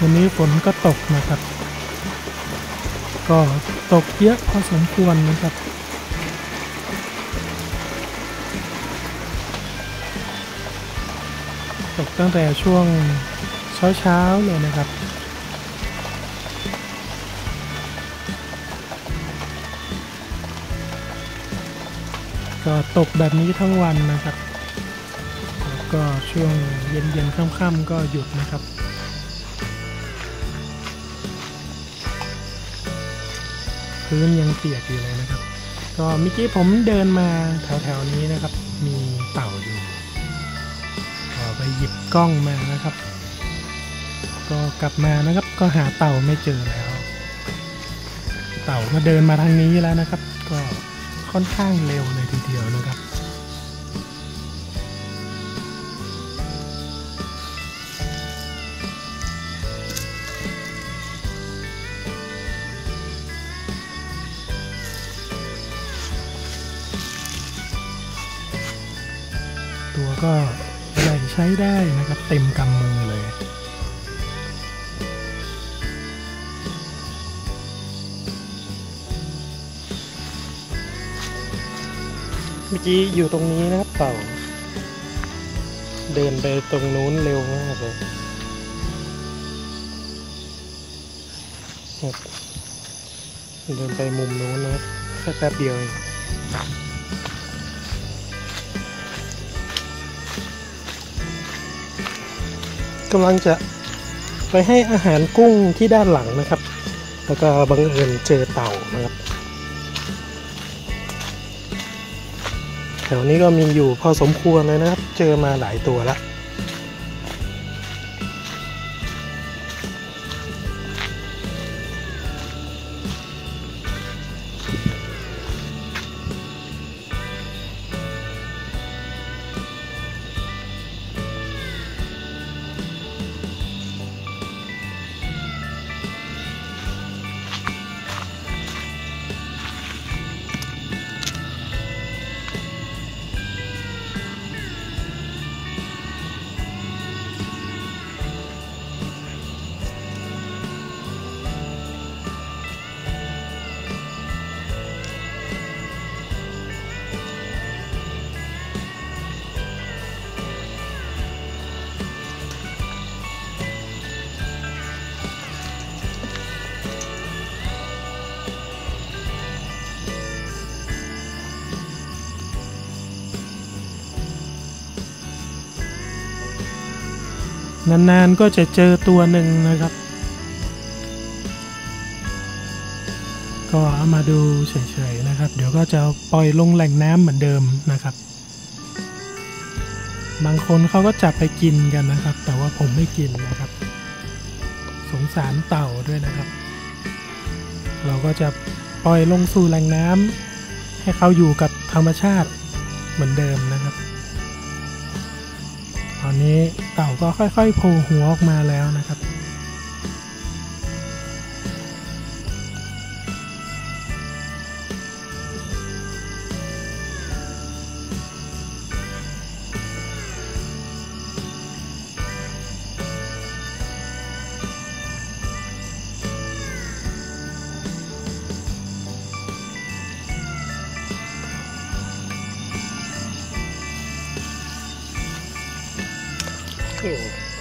วันนี้ฝนก็ตกนะครับ ก็ตกเยอะพอสมควรนะครับ ตกตั้งแต่ช่วงเช้าๆเลยนะครับก็ตกแบบนี้ทั้งวันนะครับ ก็ช่วงเย็นๆค่ำๆก็หยุดนะครับ พื้นยังเปียกอยู่เลยนะครับ ก็เมื่อกี้ผมเดินมาแถวๆนี้นะครับ มีเต่าอยู่ก็ไปหยิบกล้องมานะครับ ก็กลับมานะครับก็หาเต่าไม่เจอแล้ว เต่าก็เดินมาทางนี้แล้วนะครับ ก็ค่อนข้างเร็วเลยทีเดียวนะครับ ก็ใหญ่ใช้ได้นะครับ เต็มกำมือเลย เมื่อกี้อยู่ตรงนี้นะครับเต่า เดินไปตรงนู้นเร็วมากเลยเดินไปมุมนู้นนะครับแค่แป๊บเดียวเอง กำลังจะไปให้อาหารกุ้งที่ด้านหลังนะครับ แล้วก็บังเอิญเจอเต่านะครับ แถวนี้ก็มีอยู่พอสมควรเลยนะครับ เจอมาหลายตัวแล้ว นานๆก็จะเจอตัวหนึ่งนะครับ ก็เอามาดูเฉยๆนะครับ เดี๋ยวก็จะปล่อยลงแหล่งน้ำเหมือนเดิมนะครับ บางคนเขาก็จับไปกินกันนะครับ แต่ว่าผมไม่กินนะครับ สงสารเต่าด้วยนะครับ เราก็จะปล่อยลงสู่แหล่งน้ำให้เขาอยู่กับธรรมชาติเหมือนเดิมนะครับ อนนี้เต่าก็ค่อยๆโผล่หัวออกมาแล้วนะครับ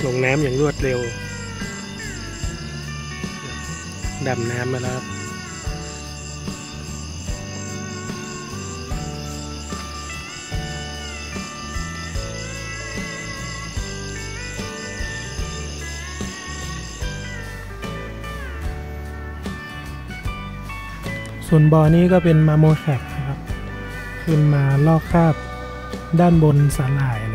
ลงน้ำอย่างรวดเร็ว ดำน้ำมาแล้วครับส่วนบ่อนี้ก็เป็นมาโมแคกนะครับ ขึ้นมาลอกคราบด้านบนสาหร่ายเลย